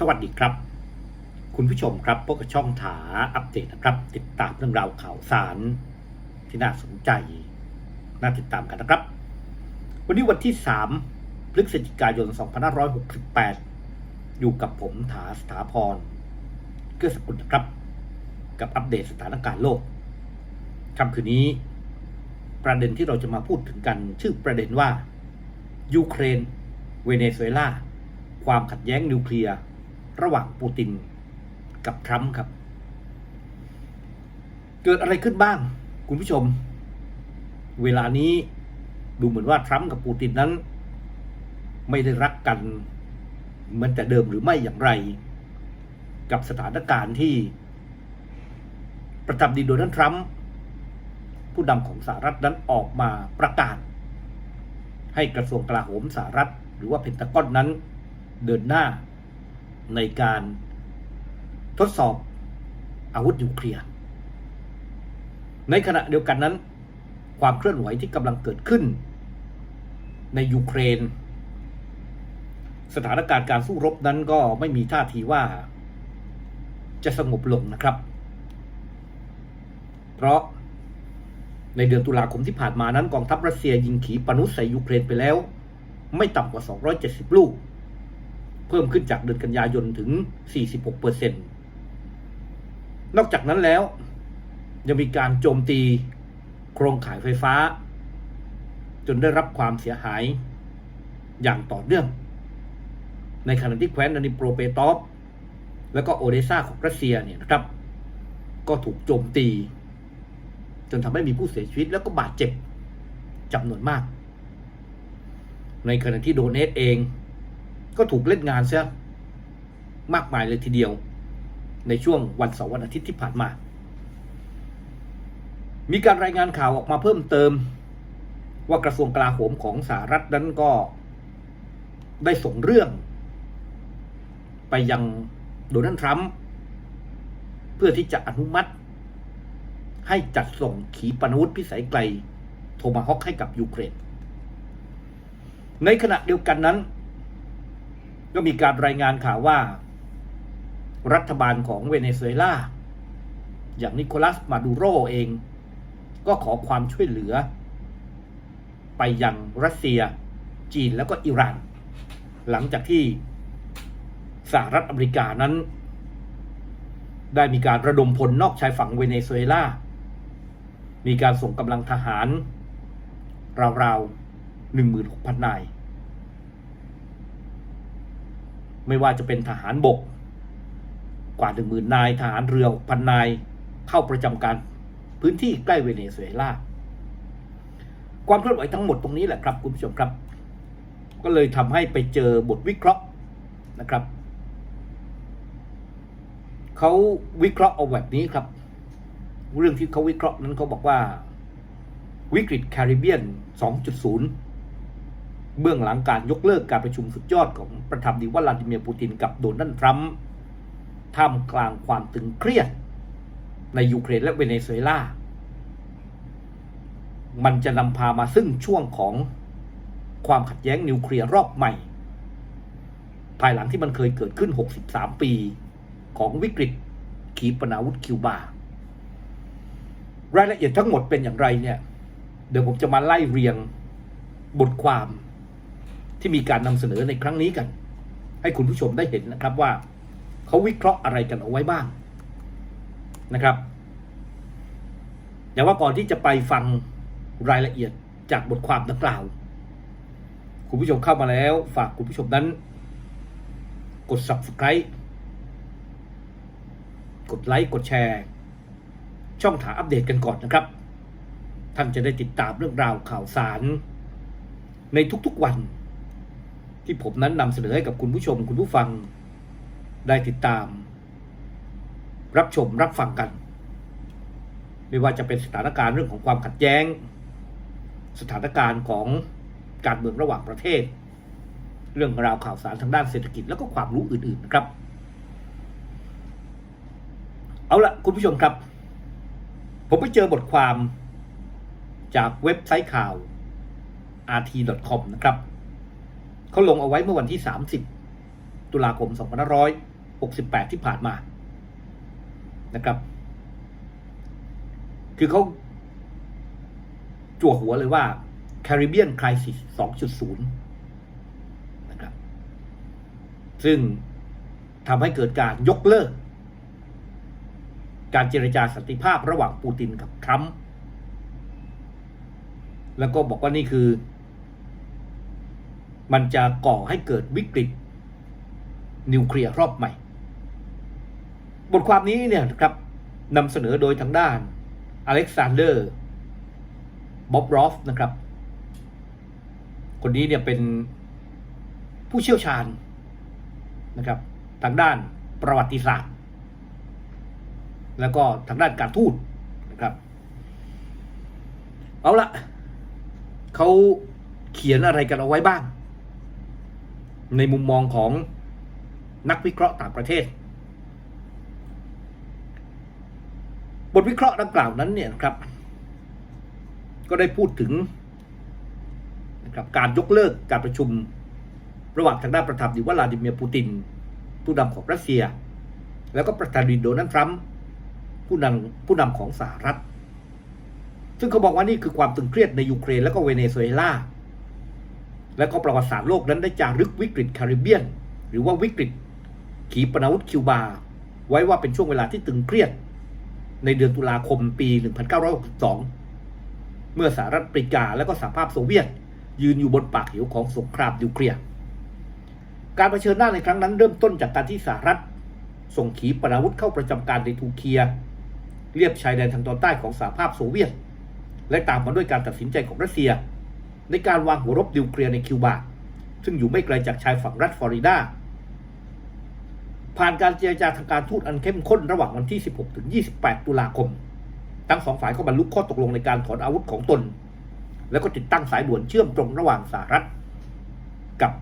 สวัสดีครับ คุณผู้ชมครับพบกับช่องถาอัปเดตนะครับ ติดตามเรื่องราวข่าวสารที่น่าสนใจ น่าติดตามกันนะครับ วันนี้วันที่ 3 พฤศจิกายน 2568 อยู่กับผมถาสถาพรเกื้อสกุลนะครับ กับอัปเดตสถานการณ์โลกค่ำคืนนี้ ประเด็นที่เราจะมาพูดถึงกัน ชื่อประเด็นว่ายูเครน เวเนซุเอลาความขัดแย้งนิวเคลียร์ ระหว่างปูตินกับทรัมป์ครับ เกิดอะไรขึ้นบ้าง คุณผู้ชม เวลานี้ดูเหมือนว่าทรัมป์กับปูตินนั้น ไม่ได้รักกันเหมือนแต่เดิมหรือไม่อย่างไร กับสถานการณ์ที่ ประธานาธิบดีโดนัลด์ทรัมป์ผู้นำของสหรัฐนั้นออกมาประกาศ ให้กระทรวงกลาโหมสหรัฐ หรือว่าเพนทากอนนั้นเดินหน้า ในการทดสอบอาวุธนิวเคลียร์ ในขณะเดียวกันนั้น ความเคลื่อนไหวที่กำลังเกิดขึ้น ในยูเครน สถานการณ์การสู้รบนั้นก็ไม่มีท่าทีว่า จะสงบลงนะครับ เพราะในเดือนตุลาคมที่ผ่านมานั้นกองทัพรัสเซียยิงขีปนาวุธใส่ยูเครนไปแล้ว ไม่ต่ำกว่า 270 ลูก เพิ่มขึ้นจากเดือนกันยายนถึง 46เปอร์เซ็นต์นอกจากนั้นแล้ว ยังมีการโจมตีโครงข่ายไฟฟ้า จนได้รับความเสียหายอย่างต่อเนื่อง ในขณะที่แคว้นนานิโปรเปตอฟแล้วก็โอเดซาของรัสเซียเนี่ยนะครับ ก็ถูกโจมตี จนทำให้มีผู้เสียชีวิตแล้วก็บาดเจ็บจำนวนมาก ในขณะที่โดเนตเอง ก็ถูกเล่นงานซะมากมายเลยทีเดียว ในช่วงวันเสาร์วันอาทิตย์ที่ผ่านมา มีการรายงานข่าวออกมาเพิ่มเติม ว่ากระทรวงกลาโหมของสหรัฐนั้นก็ได้ส่งเรื่อง ไปยังโดนัลด์ทรัมป์เพื่อที่จะอนุมัติ ให้จัดส่งขีปนาวุธพิสัยไกล โทมาฮอกให้กับยูเครน ในขณะเดียวกันนั้น ก็มีการรายงานข่าวว่า รัฐบาลของเวเนซุเอลา อย่างนิโคลัสมาดูโรเอง ก็ขอความช่วยเหลือ ไปยังรัสเซีย จีนแล้วก็อิหร่าน หลังจากที่สหรัฐอเมริกานั้น ได้มีการระดมพลนอกชายฝั่งเวเนซุเอลา มีการส่งกำลังทหาร ราวๆ16,000 นาย ไม่ว่าจะเป็นทหารบก กว่า10,000นายทหารเรือพันนายเข้าประจำการพื้นที่ใกล้เวเนซุเอลาความเคลื่อนไหวทั้งหมดตรงนี้แหละครับคุณผู้ชมครับ ก็เลยทำให้ไปเจอบทวิเคราะห์นะครับเขาวิเคราะห์เอาแบบนี้ครับ เรื่องที่เขาวิเคราะห์นั้นเขาบอกว่าวิกฤตแคริบเบียน 2.0 เบื้องหลังการยกเลิกการประชุมสุดยอดของประธานาธิบดีวลาดิเมียร์ปูตินกับโดนัลด์ทรัมป์ท่ามกลางความตึงเครียด ในยูเครนและเวเนซุเอลา มันจะนำพามาซึ่งช่วงของความขัดแย้งนิวเคลียร์รอบใหม่ ภายหลังที่มันเคยเกิดขึ้น 63 ปีของวิกฤตขีปนาวุธคิวบา รายละเอียดทั้งหมดเป็นอย่างไรเนี่ย เดี๋ยวผมจะมาไล่เรียงบทความ ที่มีการนำเสนอในครั้งนี้กัน ให้คุณผู้ชมได้เห็นนะครับว่าเขาวิเคราะห์อะไรกันเอาไว้บ้างนะครับแต่ว่าก่อนที่จะไปฟังรายละเอียดจากบทความดังกล่าว คุณผู้ชมเข้ามาแล้วฝากคุณผู้ชมนั้น กด subscribe กดไลค์กดแชร์ ช่องถาอัปเดตกันก่อนนะครับ ท่านจะได้ติดตามเรื่องราวข่าวสาร ในทุกๆวัน ที่ผมนั้นนำเสนอให้กับคุณผู้ชมคุณผู้ฟังได้ติดตาม รับชมรับฟังกัน ไม่ว่าจะเป็นสถานการณ์เรื่องของความขัดแย้ง สถานการณ์ของการเมืองระหว่างประเทศ เรื่องราวข่าวสารทางด้านเศรษฐกิจแล้วก็ความรู้อื่นๆนะครับ เอาละคุณผู้ชมครับ ผมไปเจอบทความจากเว็บไซต์ข่าว rt.com นะครับ เขาลงเอาไว้เมื่อวันที่ 30 ตุลาคม 2568 ที่ผ่านมานะครับ คือเขาจั่วหัวเลยว่า Caribbean Crisis 2.0 นะครับ ซึ่งทำให้เกิดการยกเลิก การเจรจาสันติภาพระหว่างปูตินกับทรัมป์แล้วก็บอกว่านี่คือ มันจะก่อให้เกิดวิกฤต นิวเคลียร์รอบใหม่ บทความนี้เนี่ยครับนำเสนอโดยทางด้านอเล็กซานเดอร์บ๊อบรอฟนะครับ คนนี้เนี่ยเป็นผู้เชี่ยวชาญนะครับทางด้านประวัติศาสตร์ แล้วก็ทางด้านการทูตนะครับ เอาละเขาเขียนอะไรกันเอาไว้บ้าง ในมุมมองของนักวิเคราะห์ต่างประเทศ บทวิเคราะห์ดังกล่าวนั้นเนี่ยครับ ก็ได้พูดถึงนะครับการยกเลิกการประชุมระหว่างทางด้านประธานาธิวลาดิเมียร์ปูติน ผู้นำของรัสเซีย แล้วก็ประธานาธิบดีโดนัลด์ทรัมป์ผู้นำผู้นำของสหรัฐ ซึ่งเขาบอกว่านี่คือความตึงเครียดในยูเครนและก็เวเนซุเอลา และก็ประวัติศาสตร์โลกนั้นได้จารึกวิกฤตแคริบเบียน หรือว่าวิกฤตขีปนาวุธคิวบา ไว้ว่าเป็นช่วงเวลาที่ตึงเครียด ในเดือนตุลาคมปี 1962 เมื่อสหรัฐอเมริกาและก็สหภาพโซเวียต ยืนอยู่บนปากเหวของสงครามนิวเคลียร์การเผชิญหน้าในครั้งนั้นเริ่มต้นจากการที่สหรัฐ ส่งขีปนาวุธเข้าประจำการในทูเคียเรียบชายแดนทางตอนใต้ของสหภาพโซเวียต และตามมาด้วยการตัดสินใจของรัสเซีย ในการวางหัวรบนิวเคลียร์ในคิวบา ซึ่งอยู่ไม่ไกลจากชายฝั่งรัฐฟลอริดา ผ่านการเจรจาทางการทูตอันเข้มข้นระหว่างวันที่ 16 ถึง 28 ตุลาคม ทั้งสองฝ่ายก็บรรลุข้อตกลงในการถอนอาวุธของตน แล้วก็ติดตั้งสายด่วนเชื่อมตรงระหว่างสหรัฐ กับ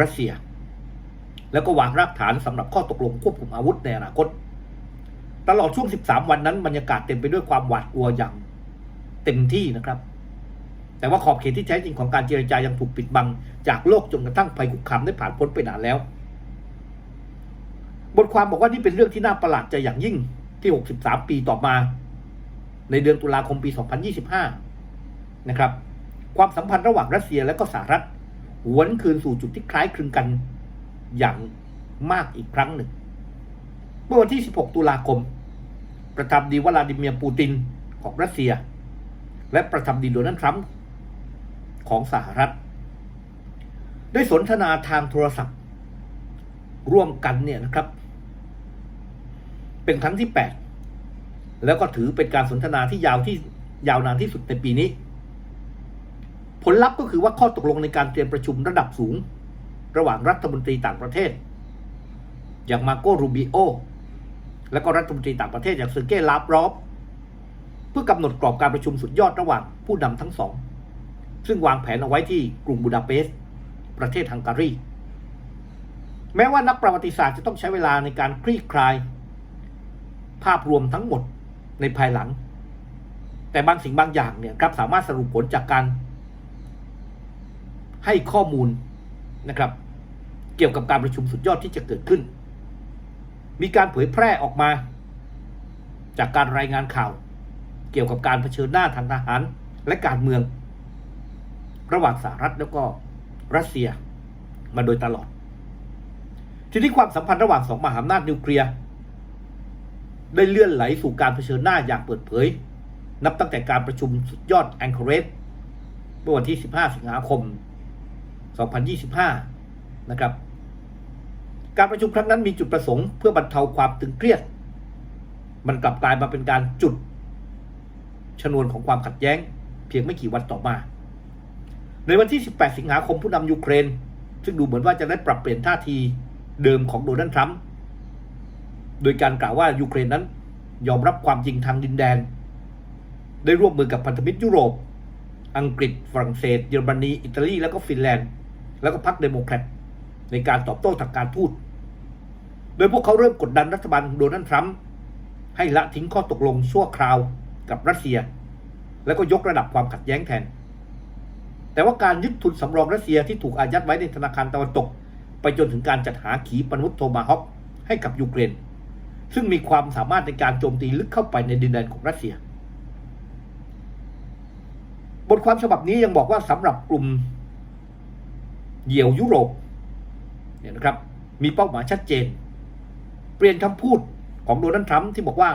รัสเซีย แล้วก็วางรากฐานสำหรับข้อตกลงควบคุมอาวุธในอนาคต ตลอดช่วง 13 วันนั้นบรรยากาศเต็มไปด้วยความหวาดกลัวอย่างเต็มที่นะครับ แต่ว่าขอบเขตที่แท้จริงของการเจรจายังถูกปิดบัง จากโลกจนกระทั่งภัยคุกคามได้ผ่านพ้นไปนานแล้ว บทความบอกว่านี่เป็นเรื่องที่น่าประหลาดใจอย่างยิ่งที่ 63 ปีต่อมา ในเดือนตุลาคมปี 2025 นะครับ ความสัมพันธ์ระหว่างรัสเซียและก็สหรัฐหวนคืนสู่จุดที่คล้ายคลึงกันอย่างมากอีกครั้งหนึ่งเมื่อวันที่ 16 ตุลาคม ประธานาธิบดีวลาดิเมียร์ปูตินของรัสเซีย และประธานาธิบดีโดนัลด์ทรัมป์ ของสหรัฐ ได้สนทนาทางโทรศัพท์ ร่วมกันเนี่ยนะครับ เป็นครั้งที่ 8 แล้วก็ถือเป็นการสนทนาที่ยาวที่ยาวนานที่สุดในปีนี้ ผลลัพธ์ก็คือว่าข้อตกลงในการเตรียมประชุมระดับสูง ระหว่างรัฐมนตรีต่างประเทศ อย่างมาโกรูบิโอและก็รัฐมนตรีต่างประเทศอย่างเซอร์เกย์ลาฟรอฟเพื่อกำหนดกรอบการประชุมสุดยอดระหว่างผู้นำทั้งสอง ซึ่งวางแผนเอาไว้ที่กรุงบูดาเปสต์ประเทศฮังการี แม้ว่านักประวัติศาสตร์จะต้องใช้เวลาในการคลี่คลาย ภาพรวมทั้งหมดในภายหลัง แต่บางสิ่งบางอย่างเนี่ยครับสามารถสรุปผลจากการ ให้ข้อมูลนะครับ เกี่ยวกับการประชุมสุดยอดที่จะเกิดขึ้น มีการเผยแพร่ออกมา จากการรายงานข่าว เกี่ยวกับการเผชิญหน้าทางทหารและการเมือง ระหว่างสหรัฐแล้วก็รัสเซียมาโดยตลอด ทีนี้ความสัมพันธ์ระหว่างสองมหาอำนาจนิวเคลียร์ได้เลื่อนไหลสู่การเผชิญหน้าอย่างเปิดเผย นับตั้งแต่การประชุมสุดยอดแองเคอเรสเมื่อวันที่ 15 สิงหาคม 2025 นะครับ การประชุมครั้งนั้นมีจุดประสงค์เพื่อบรรเทาความตึงเครียด มันกลับกลายมาเป็นการจุด ชนวนของความขัดแย้ง เพียงไม่กี่วันต่อมา ในวันที่ 18 สิงหาคมผู้นำยูเครน ซึ่งดูเหมือนว่าจะได้ปรับเปลี่ยนท่าทีเดิมของโดนัลด์ทรัมป์โดยการกล่าวว่ายูเครนนั้น ยอมรับความจริงทางดินแดน ได้ร่วมมือกับพันธมิตรยุโรป อังกฤษ ฝรั่งเศส เยอรมนี อิตาลี แล้วก็ฟินแลนด์ แล้วก็พรรคเดโมแครตในการตอบโต้ทางการทูต โดยพวกเขาเริ่มกดดันรัฐบาลโดนัลด์ทรัมป์ให้ละทิ้งข้อตกลงชั่วคราวกับรัสเซีย แล้วก็ยกระดับความขัดแย้งแทน แต่ว่าการยึดทุนสำรองรัสเซียที่ถูกอายัดไว้ในธนาคารตะวันตก ไปจนถึงการจัดหาขีปนาวุธโทมาฮอคให้กับยูเครน ซึ่งมีความสามารถในการโจมตีลึกเข้าไปในดินแดนของรัสเซีย บทความฉบับนี้ยังบอกว่าสำหรับกลุ่มเหยี่ยวยุโรปเนี่ยนะครับมีเป้าหมายชัดเจน เปลี่ยนคำพูดของโดนัลด์ทรัมป์ที่บอกว่า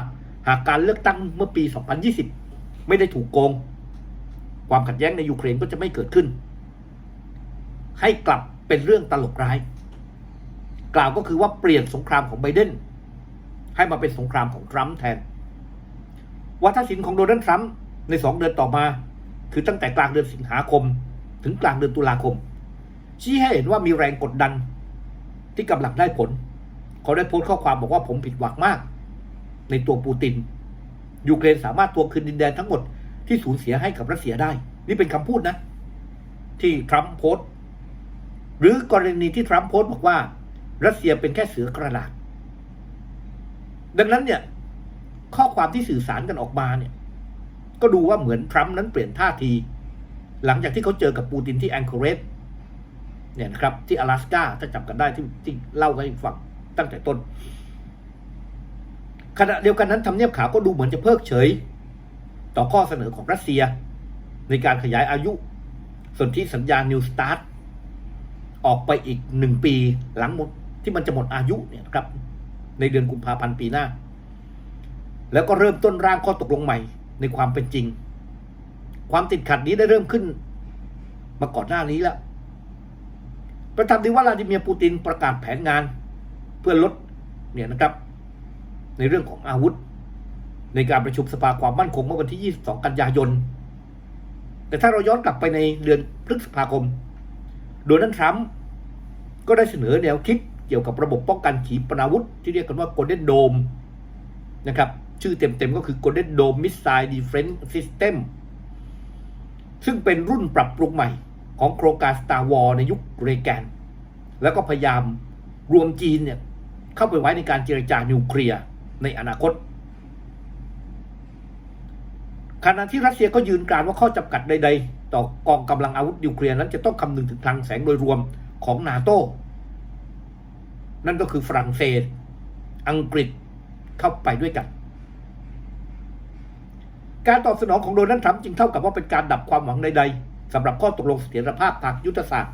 หากการเลือกตั้งเมื่อปี 2020 ไม่ได้ถูกโกง ความขัดแย้งในยูเครนก็จะไม่เกิดขึ้น ให้กลับเป็นเรื่องตลกร้าย กล่าวก็คือว่าเปลี่ยนสงครามของไบเดนให้มาเป็นสงครามของทรัมป์แทน วัฒนศิลป์ของโดนัลด์ทรัมป์ในสองเดือนต่อมา คือตั้งแต่กลางเดือนสิงหาคม ถึงกลางเดือนตุลาคม ชี้ให้เห็นว่ามีแรงกดดันที่กำลังได้ผล เขาได้โพสต์ข้อความบอกว่าผมผิดหวังมาก ในตัวปูตินยูเครนสามารถทวงคืนดินแดนทั้งหมด ที่สูญเสียให้กับรัสเซียได้ นี่เป็นคำพูดนะ ที่ทรัมป์โพสต์ หรือกรณีที่ทรัมป์โพสต์บอกว่า รัสเซียเป็นแค่เสือกระดาษ ดังนั้นเนี่ย ข้อความที่สื่อสารกันออกมาเนี่ย ก็ดูว่าเหมือนทรัมป์นั้นเปลี่ยนท่าที หลังจากที่เขาเจอกับปูตินที่แองเคอเรสเนี่ยนะครับ ที่阿拉斯าถ้าจำกันได้ที่ที่เล่าให้ฟังตั้งแต่ต้น ขณะเดียวกันนั้นทำเนียบขาวก็ดูเหมือนจะเพิกเฉย ต่อข้อเสนอของรัสเซีย ในการขยายอายุสนธิสัญญานิวสตาร์ทออกไปอีกหนึ่งปีหลังหมดที่มันจะหมดอายุเนี่ยครับ ในเดือนกุมภาพันธ์ปีหน้า แล้วก็เริ่มต้นร่างข้อตกลงใหม่ในความเป็นจริง ความติดขัดนี้ได้เริ่มขึ้น มาก่อนหน้านี้แล้วประธานาธิบดีวลาดิเมียร์ปูตินประกาศแผนงาน เพื่อลดเนี่ยนะครับ ในเรื่องของอาวุธ ในการประชุมสภาความมั่นคงเมื่อวันที่ 22 กันยายน แต่ถ้าเราย้อนกลับไปในเดือนพฤษภาคม โดนัลด์ทรัมป์ก็ได้เสนอแนวคิดเกี่ยวกับระบบป้องกันขีปนาวุธ ที่เรียกกันว่า Golden Dome นะครับ ชื่อเต็มๆก็คือ Golden Dome Missile Defense System ซึ่งเป็นรุ่นปรับปรุงใหม่ของโครงการ Star Wars ในยุคเรแกน แล้วก็พยายามรวมจีนเนี่ยเข้าไปไว้ในการเจรจานิวเคลียร์ในอนาคต ขณะที่รัสเซียก็ยืนกรานว่าข้อจำกัดใด ๆ ต่อกองกำลังอาวุธนิวเคลียร์นั้นจะต้องคำนึงถึงพลังแสงโดยรวมของนาโตนั่นก็คือฝรั่งเศส อังกฤษเข้าไปด้วยกัน การตอบสนองของโดนัลด์ทรัมป์จึงเท่ากับว่าเป็นการดับความหวังใดๆสำหรับข้อตกลงเสถียรภาพทางยุทธศาสตร์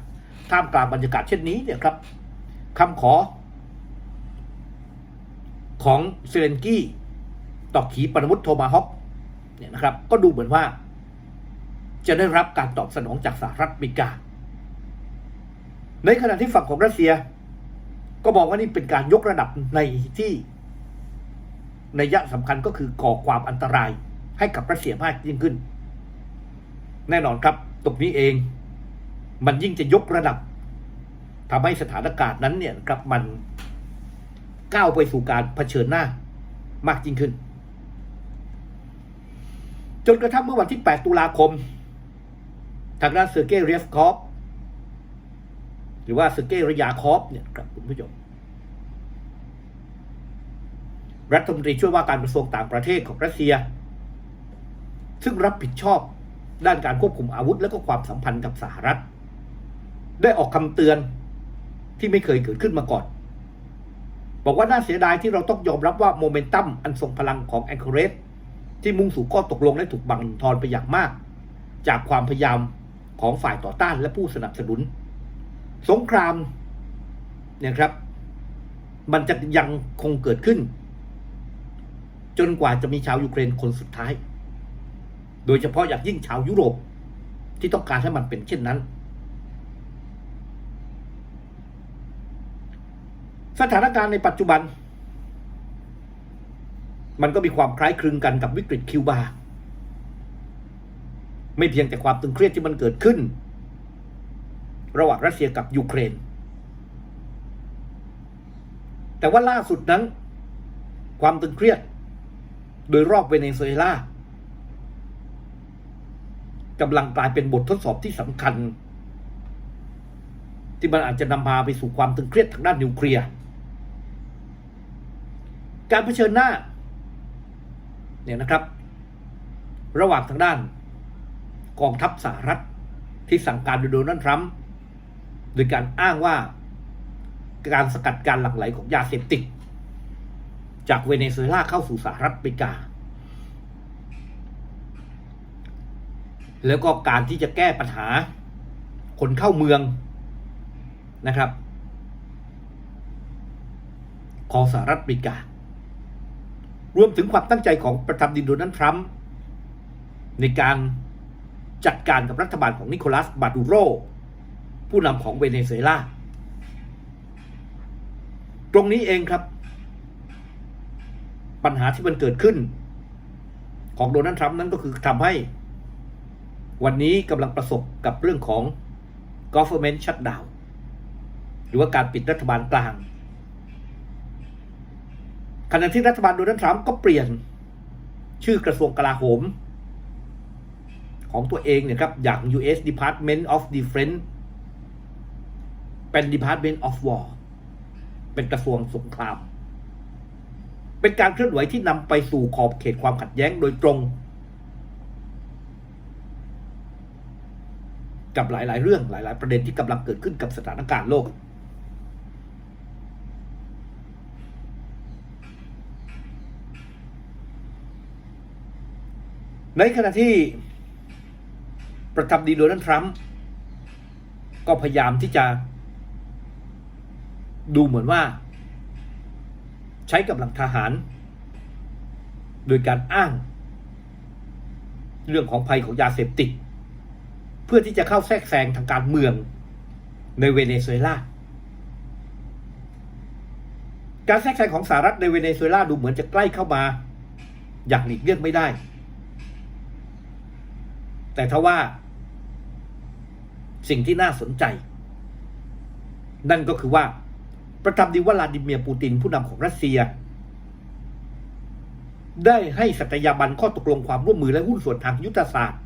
ท่ามกลางบรรยากาศเช่นนี้เนี่ยครับคำขอ ของเซเลนกี้ต่อขีปนาวุธโทมาฮอค เนี่ยนะครับ ก็ดูเหมือนว่า จะได้รับการตอบสนองจากสหรัฐอเมริกา ในขณะที่ฝั่งของรัสเซีย ก็บอกว่านี่เป็นการยกระดับในที่ในยะสำคัญก็คือก่อความอันตรายให้กับรัสเซียมากยิ่งขึ้น แน่นอนครับ ตรงนี้เอง มันยิ่งจะยกระดับทำให้สถานการณ์นั้นเนี่ยครับมันก้าวไปสู่การเผชิญหน้ามากยิ่งขึ้น จนกระทั่งเมื่อวันที่ 8 ตุลาคม ทางด้านเซอร์เกย์เรียฟคอฟหรือว่าเซอร์เกย์รยาคอฟเนี่ยครับคุณผู้ชมรัฐมนตรีช่วยว่าการกระทรวงต่างประเทศของรัสเซีย ซึ่งรับผิดชอบด้านการควบคุมอาวุธและก็ความสัมพันธ์กับสหรัฐ ได้ออกคำเตือนที่ไม่เคยเกิดขึ้นมาก่อน บอกว่าน่าเสียดายที่เราต้องยอมรับว่าโมเมนตัมอันทรงพลังของแองเคอเรส ที่มุ่งสู่ข้อตกลงได้ถูกบังทอนไปอย่างมาก จากความพยายามของฝ่ายต่อต้านและผู้สนับสนุน สงครามเนี่ยครับ มันจะยังคงเกิดขึ้น จนกว่าจะมีชาวยูเครนคนสุดท้าย โดยเฉพาะอย่างยิ่งชาวยุโรปที่ต้องการให้มันเป็นเช่นนั้น สถานการณ์ในปัจจุบัน มันก็มีความคล้ายคลึงกันกับวิกฤตคิวบา ไม่เพียงแต่ความตึงเครียดที่มันเกิดขึ้น ระหว่างรัสเซียกับยูเครน แต่ว่าล่าสุดนั้น ความตึงเครียด โดยรอบเวเนซุเอลากำลังกลายเป็นบททดสอบที่สำคัญ ที่มันอาจจะนำพาไปสู่ความตึงเครียดทางด้านนิวเคลียร์การเผชิญหน้า เนี่ยนะครับ ระหว่างทางด้านกองทัพสหรัฐที่สั่งการโดยโดนัลด์ทรัมป์โดยการอ้างว่าการสกัดการหลั่งไหลของยาเสพติด จากเวเนซุเอลาเข้าสู่สหรัฐอเมริกา แล้วก็การที่จะแก้ปัญหาคนเข้าเมืองนะครับ ของสหรัฐอเมริกา รวมถึงความตั้งใจของประธานาธิบดีโดนัลด์ทรัมป์ในการจัดการกับรัฐบาลของนิโคลัสบาดูโร ผู้นำของเวเนซุเอลา ตรงนี้เองครับ ปัญหาที่มันเกิดขึ้น ของโดนัลด์ทรัมป์นั้นก็คือทำให้ วันนี้กำลังประสบกับเรื่องของ government shutdown หรือว่าการปิดรัฐบาลกลาง ขณะที่รัฐบาลโดนัลด์ทรัมป์ก็เปลี่ยนชื่อกระทรวงกลาโหม ของตัวเองเนี่ยครับอย่าง U.S. Department of Defense เป็น Department of War เป็นกระทรวงสงคราม เป็นการเคลื่อนไหวที่นำไปสู่ขอบเขตความขัดแย้งโดยตรง กับหลาย ๆ เรื่องหลาย ๆ ประเด็นที่กำลังเกิดขึ้นกับสถานการณ์โลก ในขณะที่ประธานาธิบดีโดนัลด์ทรัมป์ก็พยายามที่จะ ดูเหมือนว่า ใช้กำลังทหาร โดยการอ้าง เรื่องของภัยของยาเสพติด เพื่อที่จะเข้าแทรกแซงทางการเมืองในเวเนซุเอลาการแทรกแซงของสหรัฐในเวเนซุเอลาดูเหมือนจะใกล้เข้ามา อย่างหลีกเลี่ยงไม่ได้ แต่ทว่า สิ่งที่น่าสนใจ นั่นก็คือว่า ประธานาธิวลาดิเมียร์ปูตินผู้นำของรัสเซีย ได้ให้สัตยาบันข้อตกลงความร่วมมือและหุ้นส่วนทางยุทธศาสตร์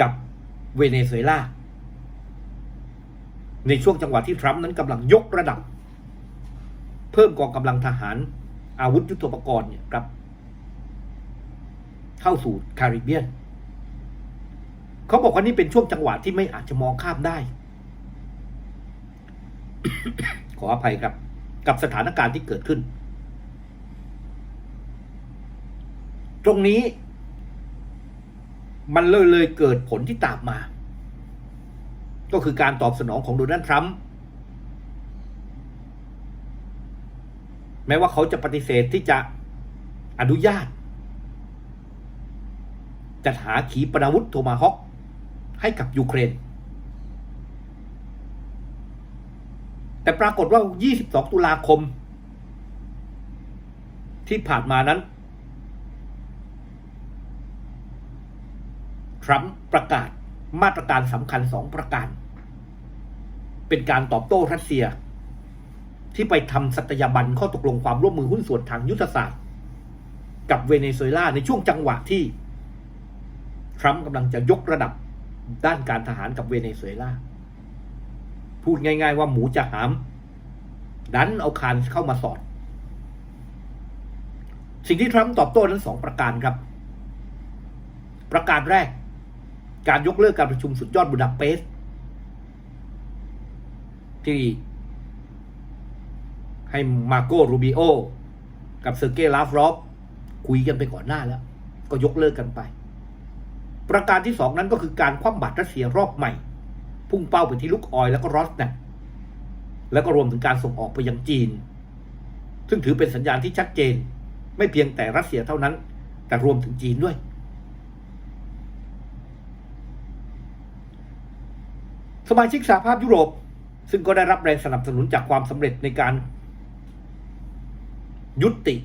กับเวเนซุเอลาในช่วงจังหวะที่ทรัมป์นั้นกำลังยกระดับ เพิ่มกองกำลังทหาร อาวุธยุทโธปกรณ์เนี่ยครับ เข้าสู่คาริบเบียน เขาบอกว่านี่เป็นช่วงจังหวะที่ไม่อาจจะมองข้ามได้ ขออภัยครับ กับสถานการณ์ที่เกิดขึ้น ตรงนี้ มันเลยเลยเกิดผลที่ตามมา ก็คือการตอบสนองของโดนัลด์ทรัมป์แม้ว่าเขาจะปฏิเสธที่จะอนุญาตจัดหาขีปนาวุธโทมาฮอค ให้กับยูเครน แต่ปรากฏว่า 22 ตุลาคม ที่ผ่านมานั้น ทรัมป์ประกาศมาตรการสำคัญสองประการ เป็นการตอบโต้รัสเซีย ที่ไปทำสัตยาบันข้อตกลงความร่วมมือหุ้นส่วนทางยุทธศาสตร์ กับเวเนซุเอลาในช่วงจังหวะที่ทรัมป์กำลังจะยกระดับ ด้านการทหารกับเวเนซุเอลาพูดง่าย ๆ ว่าหมูจะหาม ดันเอาคานเข้ามาสอด สิ่งที่ทรัมป์ตอบโต้นั้นสองประการครับ ประการแรก การยกเลิกการประชุมสุดยอดบูดาเปสต์ที่ให้มาโกรูบิโอ กับเซอร์เกย์ลาฟรอฟคุยกันไปก่อนหน้าแล้ว ก็ยกเลิกกันไป ประการที่สองนั้นก็คือการคว่ำบาตรรัสเซียรอบใหม่ พุ่งเป้าไปที่ลูกออยแล้วก็รอสแนกแล้วก็รวมถึงการส่งออกไปยังจีน ซึ่งถือเป็นสัญญาณที่ชัดเจน ไม่เพียงแต่รัสเซียเท่านั้น แต่รวมถึงจีนด้วย สมาชิกสหภาพยุโรป ซึ่งก็ได้รับแรงสนับสนุนจากความสำเร็จในการ ยุติ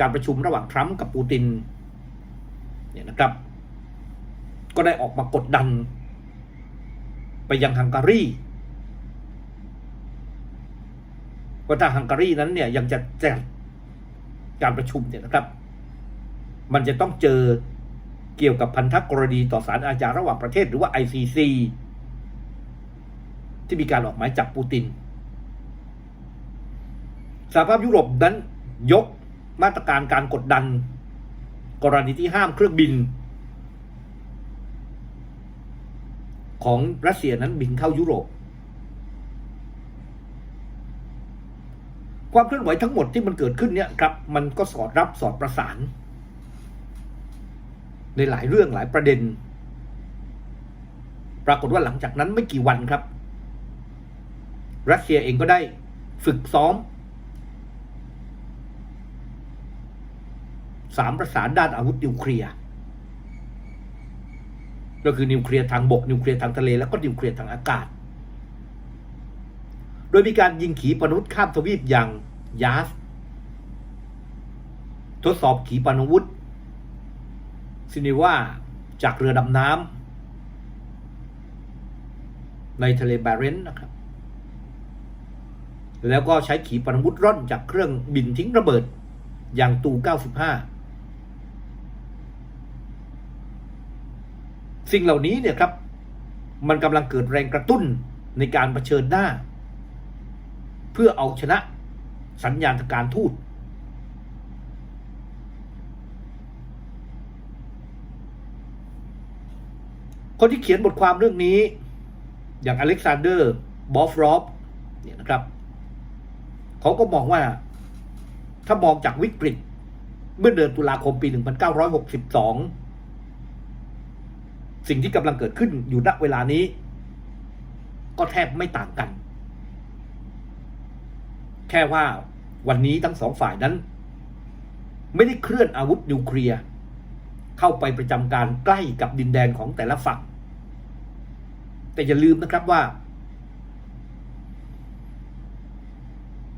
การประชุมระหว่างทรัมป์กับปูตินเนี่ยนะครับ ก็ได้ออกมากดดัน ไปยังฮังการีว่าถ้าฮังการีนั้นเนี่ยยังจะจัดการประชุมเนี่ยนะครับ มันจะต้องเจอเกี่ยวกับพันธกรณีต่อศาลอาญาระหว่างประเทศหรือว่า ICC ที่มีการออกหมายจับปูตินสหภาพยุโรปนั้นยกมาตรการการกดดัน กรณีที่ห้ามเครื่องบิน ของรัสเซียนั้นบินเข้ายุโรป ความเคลื่อนไหวทั้งหมดที่มันเกิดขึ้นเนี่ยครับ มันก็สอดรับสอดประสาน ในหลายเรื่องหลายประเด็น ปรากฏว่าหลังจากนั้นไม่กี่วันครับ รัสเซียเองก็ได้ฝึกซ้อมสามประสานด้านอาวุธนิวเคลียร์ ก็คือนิวเคลียร์ทางบกนิวเคลียร์ทางทะเลแล้วก็นิวเคลียร์ทางอากาศ โดยมีการยิงขีปนาวุธข้ามทวีปอย่างยาสทดสอบขีปนาวุธซินิว่าจากเรือดำน้ำในทะเลบาเรนต์นะครับ แล้วก็ใช้ขีปนาวุธร่อนจากเครื่องบินทิ้งระเบิดอย่างตู 95 สิ่งเหล่านี้เนี่ยครับ มันกำลังเกิดแรงกระตุ้นในการเผชิญหน้า เพื่อเอาชนะสัญญาณทางการทูตคนที่เขียนบทความเรื่องนี้ อย่างอเล็กซานเดอร์บอฟรอฟเนี่ยนะครับ เขาก็มองว่า ถ้ามองจากวิกฤต เมื่อเดือนตุลาคมปี 1962 สิ่งที่กำลังเกิดขึ้นอยู่ณเวลานี้ ก็แทบไม่ต่างกัน แค่ว่าวันนี้ทั้งสองฝ่ายนั้น ไม่ได้เคลื่อนอาวุธนิวเคลียร์เข้าไปประจำการใกล้กับดินแดนของแต่ละฝั่ง แต่อย่าลืมนะครับว่า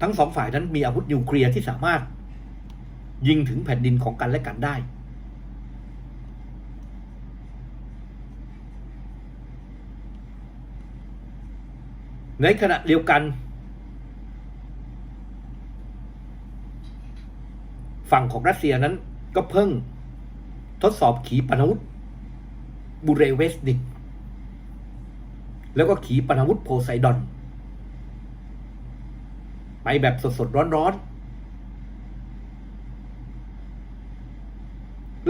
ทั้งสองฝ่ายนั้นมีอาวุธนิวเคลียร์ที่สามารถยิงถึงแผ่นดินของกันและกันได้ ในขณะเดียวกัน ฝั่งของรัสเซียนั้นก็เพิ่งทดสอบขีปนาวุธบูเรเวสนิก แล้วก็ขีปนาวุธโพไซดอน ไปแบบสดๆ ร้อนๆ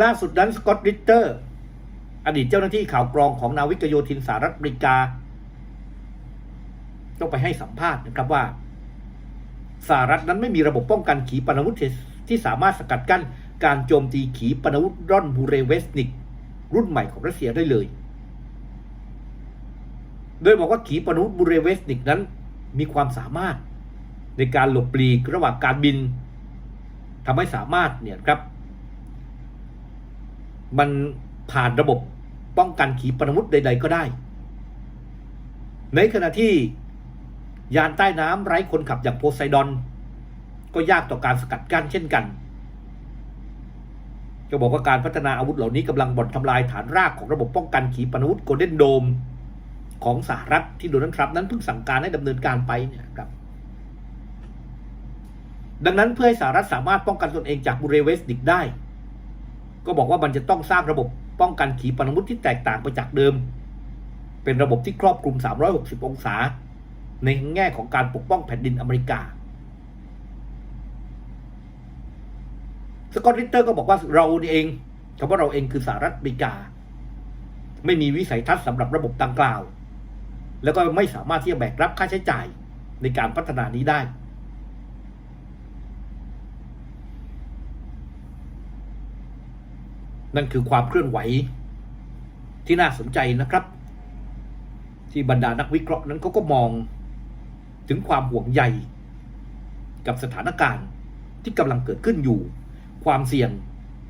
ล่าสุดนั้นสกอตริตเตอร์ อดีตเจ้าหน้าที่ข่าวกรองของนาวิกโยธินสหรัฐอเมริกา ต้องไปให้สัมภาษณ์นะครับว่าสหรัฐนั้นไม่มีระบบป้องกันขีปนาวุธที่สามารถสกัดกั้นการโจมตีขีปนาวุธร่อนบูเรเวสนิก รุ่นใหม่ของรัสเซียได้เลย โดยบอกว่าขีปนาวุธบูเรเวสนิกนั้นมีความสามารถในการหลบหลีกระหว่างการบินทำให้สามารถเนี่ยครับ มันผ่านระบบป้องกันขีปนาวุธใด ๆ ก็ได้ ในขณะที่ ยานใต้น้ำไร้คนขับอย่างโพไซดอน ก็ยากต่อการสกัดกั้นเช่นกัน จะบอกว่าการพัฒนาอาวุธเหล่านี้กำลังบ่อนทำลายฐานรากของระบบป้องกันขีปนาวุธโกลเด้นโดมของสหรัฐที่โดนัลด์ทรัมป์นั้นเพิ่งสั่งการให้ดำเนินการไปเนี่ยครับ ดังนั้นเพื่อให้สหรัฐสามารถป้องกันตนเองจากบูเรเวสดิกได้ ก็บอกว่ามันจะต้องสร้างระบบป้องกันขีปนาวุธที่แตกต่างไปจากเดิม เป็นระบบที่ครอบคลุม 360 องศา ในแง่ของการปกป้องแผ่นดินอเมริกา สกอตริตเตอร์ก็บอกว่าเราเองคำว่าเราเองคือสหรัฐอเมริกา ไม่มีวิสัยทัศน์สำหรับระบบดังกล่าว แล้วก็ไม่สามารถที่จะแบกรับค่าใช้จ่ายในการพัฒนานี้ได้ นั่นคือความเคลื่อนไหวที่น่าสนใจนะครับ ที่บรรดานักวิเคราะห์นั้นเขาก็มอง ถึงความห่วงใยกับสถานการณ์ที่กำลังเกิดขึ้นอยู่ ความเสี่ยง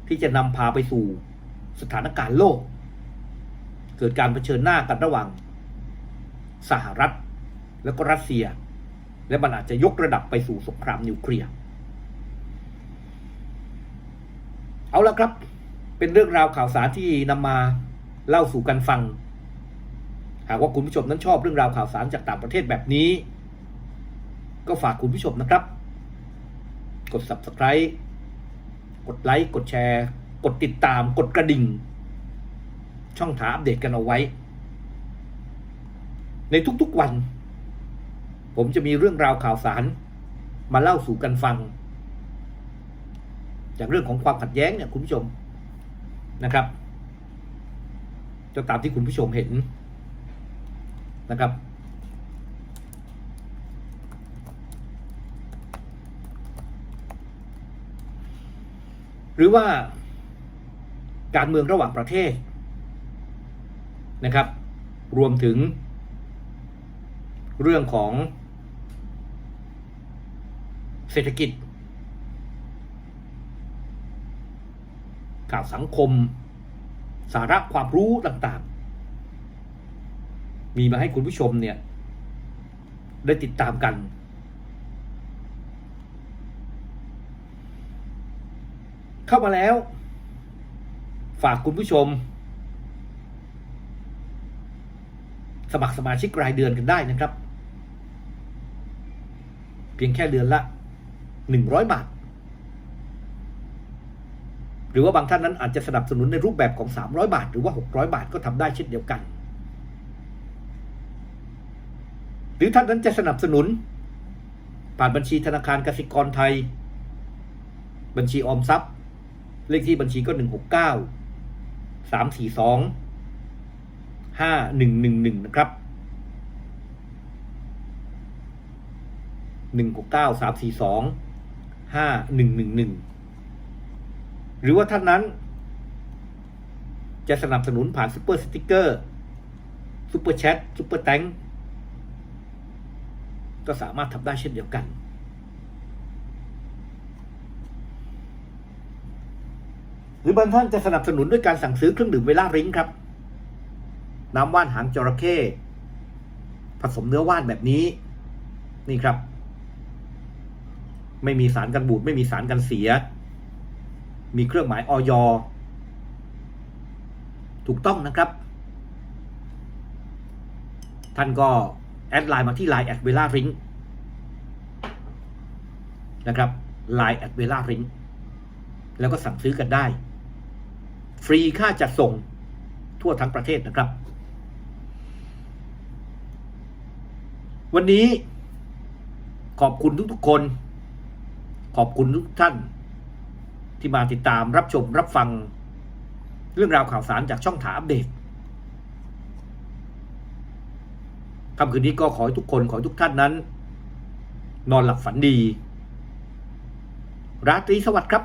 ที่จะนำพาไปสู่สถานการณ์โลก เกิดการเผชิญหน้ากันระหว่าง สหรัฐ แล้วก็รัสเซีย และมันอาจจะยกระดับไปสู่สงครามนิวเคลียร์เอาละครับ เป็นเรื่องราวข่าวสารที่นำมาเล่าสู่กันฟัง หากว่าคุณผู้ชมนั้นชอบเรื่องราวข่าวสารจากต่างประเทศแบบนี้ ก็ฝากคุณผู้ชมนะครับ กด subscribe กดไลค์ กดแชร์ กดติดตาม กดกระดิ่ง ช่องทางอัปเดตกันเอาไว้ ในทุกๆวัน ผมจะมีเรื่องราวข่าวสาร มาเล่าสู่กันฟัง จากเรื่องของความขัดแย้งเนี่ยคุณผู้ชมนะครับ จะตามที่คุณผู้ชมเห็นนะครับ หรือว่าการเมืองระหว่างประเทศนะครับ รวมถึง เรื่องของเศรษฐกิจ ข่าวสังคม สาระความรู้ต่างๆ มีมาให้คุณผู้ชมเนี่ย ได้ติดตามกัน เข้ามาแล้ว ฝากคุณผู้ชม สมัครสมาชิกรายเดือนกันได้นะครับ เพียงแค่เดือนละหนึ่งร้อยบาท หรือว่าบางท่านนั้นอาจจะสนับสนุนในรูปแบบของ300บาท หรือว่า600บาทก็ทำได้เช่นเดียวกัน หรือท่านนั้นจะสนับสนุน ผ่านบัญชีธนาคารกสิกรไทย บัญชีออมทรัพย์ เลขที่บัญชีก็169 342 5111นะครับ169 342 5111หรือว่าท่านนั้น จะสนับสนุนผ่านซูเปอร์สติกเกอร์ซูเปอร์แชทซูเปอร์แตงก็สามารถทำได้เช่นเดียวกัน หรือบางท่านจะสนับสนุนด้วยการสั่งซื้อเครื่องดื่มเวลาริงครับ น้ำว่านหางจระเข้ผสมเนื้อว่านแบบนี้ นี่ครับ ไม่มีสารกันบูดไม่มีสารกันเสีย มีเครื่องหมายออยถูกต้องนะครับ ท่านก็แอดไลน์มาที่ Line แอดเวลาริงนะครับ Line แอดเวลาริงแล้วก็สั่งซื้อกันได้ ฟรีค่าจัดส่งทั่วทั้งประเทศนะครับ วันนี้ขอบคุณทุกๆคน ขอบคุณทุกท่าน ที่มาติดตามรับชมรับฟัง เรื่องราวข่าวสารจากช่องถาอัปเดตค่ำคืนนี้ก็ขอให้ทุกคนขอให้ทุกท่านนั้น นอนหลับฝันดี ราตรีสวัสดิ์ครับ